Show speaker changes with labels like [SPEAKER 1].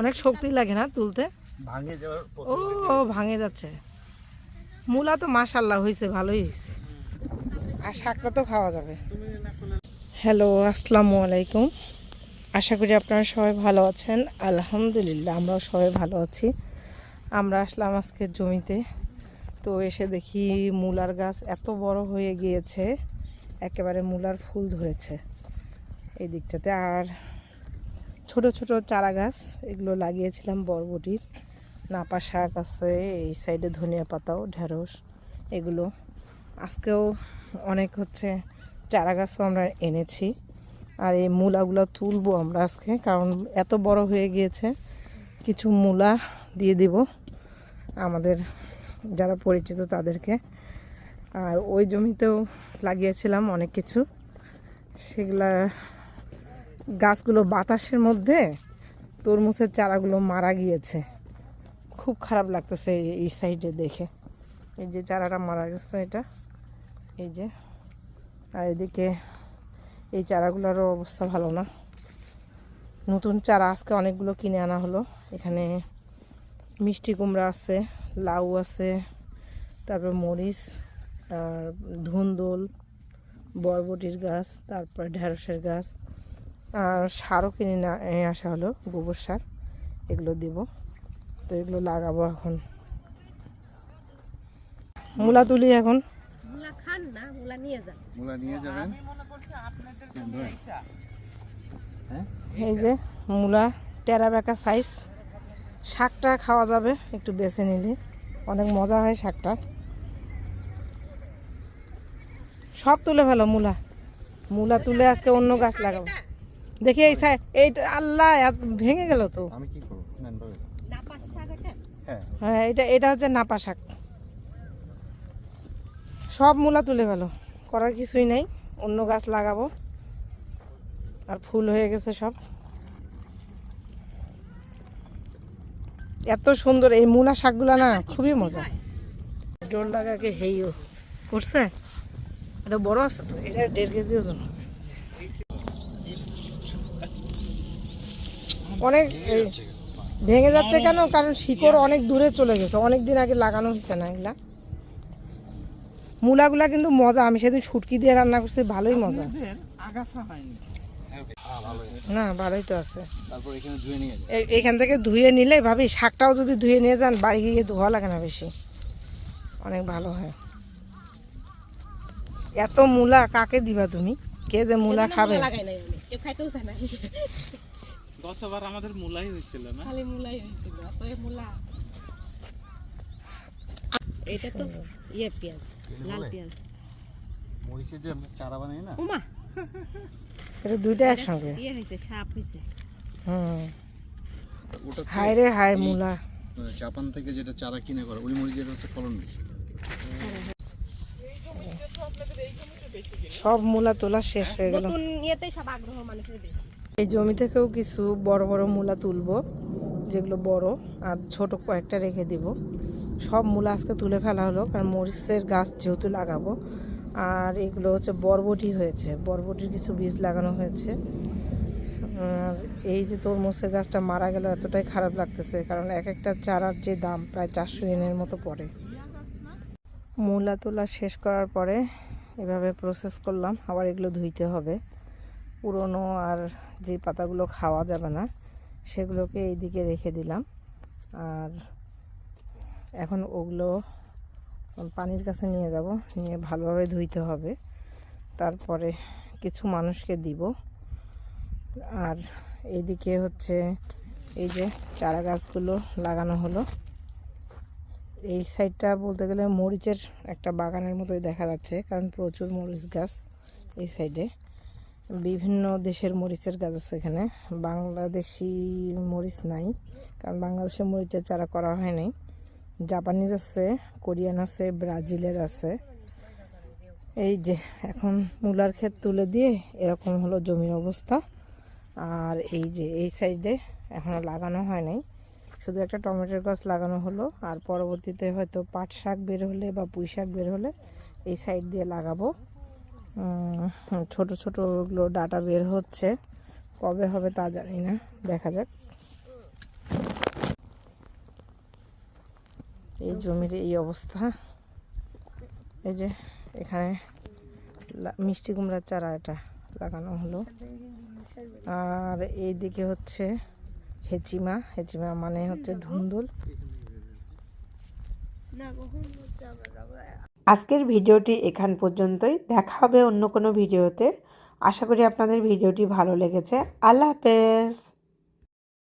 [SPEAKER 1] অনেক শক্তি লাগে না তুলতে?
[SPEAKER 2] ভাঙে যাওয়ার
[SPEAKER 1] ও ভাঙে যাচ্ছে। মূলা তো মাশাল্লাহ হয়েছে ভালোই হয়েছে আর শাকটা তো খাওয়া যাবে। হ্যালো আসসালামু আলাইকুম। আশা করি আপনারা সবাই ভালো আছেন। আলহামদুলিল্লাহ আমরাও সবাই ভালো আছি। আমরা আসলাম আজকে জমিতে। তো এসে দেখি মূলার গাছ এত বড় হয়ে গিয়েছে একেবারে মূলার ফুল ধরেছে। এই দিকটাতে আর ছোট ছোট চারা গাছ এগুলো লাগিয়েছিলাম বরবটির। নাপা শাক আছে, এই সাইডে ধনিয়া পাতাও, ঢেঁড়স, এগুলো। আজকেও অনেক হচ্ছে চারা গাছও আমরা এনেছি। আর এই মূলাগুলো তুলবো আমরা আজকে, কারণ এত বড় হয়ে গিয়েছে। কিছু মূলা দিয়ে দিব আমাদের যারা পরিচিত তাদেরকে। আর ওই জমিতেও লাগিয়েছিলাম অনেক কিছু। সেগুলা গাছগুলো বাতাসের মধ্যে তরমুজের চারাগুলো মারা গিয়েছে। খুব খারাপ লাগতেছে এই- সাইডে দেখে। এই যে চারাটা মারা গেছে এটা। এই যে। আর এদিকে এই চারাগুলোরও অবস্থা ভালো না। নতুন চারা আজকে অনেকগুলো কিনে আনা হলো। এখানে মিষ্টি কুমড়া আছে, লাউ আছে, তারপর মরিচ, আর ধুন্দুল, বরবটির গাছ, তারপর ঢেঁড়সের গাছ। সারও কিনে না আসা হলো গোবর সার এগুলো দিব। তো এগুলো লাগাবো এখন। মূলা তুলি এখন।
[SPEAKER 3] মুলা খান না মুলা নিয়ে যান।
[SPEAKER 2] মূলা নিয়ে যাবেন? হ্যাঁ?
[SPEAKER 1] এই যে মূলা টেরা বেঁকা সাইজ। শাকটা খাওয়া যাবে একটু বেছে নিলে। অনেক মজা হয় শাকটা। সব তুলে ফেলো মূলা। মূলা তুলে আজকে অন্য গাছ লাগাবো। দেখি এই সাই এই আল্লাহ এত ভেঙে গেল তো।
[SPEAKER 2] আমি কি করব? হ্যাঁ।
[SPEAKER 1] হ্যাঁ এটা এটা হচ্ছে নাপা শাক। সব মূলা তুলে ফেলো। করার কিছুই নাই। অন্য গাছ লাগাবো। আর ফুল হয়ে গেছে সব। এত সুন্দর এই মূলা শাকগুলা না খুবই মজা। ডোর লাগাকে হেইও করছে। এটা বড় আছে তো এটা দেড় কেজি ওজন। অনেক এই ভেঙে যাচ্ছে কেন? কারণ শিকড় অনেক দূরে চলে গেছে। অনেক দিন আগে লাগানো হয়েছে না এগুলা? মূলাগুলা কিন্তু মজা। আমি সেদিন শুটকি দিয়ে রান্না করছি ভালোই মজা।
[SPEAKER 2] হ্যাঁ।
[SPEAKER 1] না ভালোই তো আছে।
[SPEAKER 2] তারপর এখানে
[SPEAKER 1] থেকে ধুয়ে নিলে ভাবি শাকটাও যদি ধুয়ে নিয়ে যান বাড়ি গিয়ে ধোয়া লাগে না বেশি। অনেক ভালো হয়। এত মূলা কাকে দিবা তুমি? কে যে মূলা খাবে?
[SPEAKER 4] গতবার আমাদের মূলাই হয়েছিল না?
[SPEAKER 3] খালি মুলাই হয়েছিল তো এই মুলা। এটা তো ইয়ে পেঁয়াজ লাল পেঁয়াজ।
[SPEAKER 2] মরিচের যে চারা বানাই না?
[SPEAKER 3] উমা!
[SPEAKER 1] এটা দুইটা একসঙ্গে।
[SPEAKER 3] ইয়ে হয়েছে সাপ হয়েছে।
[SPEAKER 1] হুম। হায় রে হায় মূলা।
[SPEAKER 2] জাপান থেকে যেটা চারা কিনে করে ওই মরিচের হচ্ছে ফলন বেশি।
[SPEAKER 1] সব মূলা তোলা শেষ হয়ে গেল।
[SPEAKER 3] নতুন ইয়েতে সব আগ্রহ মানুষের বেশি।
[SPEAKER 1] এই জমি থেকেও কিছু বড় বড় মূলা তুলবো, যেগুলো বড়, আর ছোট কয়েকটা রেখে দিব। সব মূলা আজকে তুলে ফেলা হলো, কারণ মরিচের গাছ যেহেতু লাগাবো, আর এগুলো হচ্ছে বরবটি হয়েছে। বরবটির কিছু বীজ লাগানো হয়েছে। আর এই যে তরমুজের গাছটা মারা গেল, এতটাই খারাপ লাগতেছে, কারণ এক একটা চারার যে দাম প্রায় চারশো এনের মতো পড়ে। মূলা তোলা শেষ করার পরে এভাবে প্রসেস করলাম, আবার এগুলো ধুইতে হবে। পুরনো আর যে পাতাগুলো খাওয়া যাবে না, সেগুলোকে এইদিকে রেখে দিলাম। আর এখন ওগুলো পানির কাছে নিয়ে যাব, নিয়ে ভালোভাবে ধুইতে হবে। তারপরে কিছু মানুষকে দিব। আর এইদিকে হচ্ছে এই যে চারা গাছগুলো লাগানো হলো। এই সাইডটা বলতে গেলে মরিচের একটা বাগানের মতোই দেখা যাচ্ছে, কারণ প্রচুর মরিচ গাছ এই সাইডে। বিভিন্ন দেশের মরিচের গাছ আছে এখানে। বাংলাদেশি মরিচ নাই, কারণ বাংলাদেশের মরিচের চারা করা হয় নাই। জাপানিজ আছে, কোরিয়ান আছে, ব্রাজিলের আছে। এই যে, এখন মূলার ক্ষেত তুলে দিয়ে এরকম হলো জমির অবস্থা। আর এই যে, এই সাইডে এখনও লাগানো হয় নাই। শুধু একটা টমেটোর গাছ লাগানো হলো, আর পরবর্তীতে হয়তো পাট শাক বের হলে বা পুঁই শাক বের হলে এই সাইড দিয়ে লাগাবো। ছোট ছোট ওগুলো ডাটা বের হচ্ছে। কবে হবে তা জানি না। দেখা যাক। এই জমির এই অবস্থা। এই যে এখানে মিষ্টি কুমড়ার চারা এটা লাগানো হলো। আর এইদিকে হচ্ছে হেচিমা। হেচিমা মানে হচ্ছে ধুন্দুল। আজকের ভিডিওটি এখান পর্যন্তই। দেখা হবে অন্য কোনো ভিডিওতে। আশা করি আপনাদের ভিডিওটি ভালো লেগেছে। আল্লাহ হাফেজ।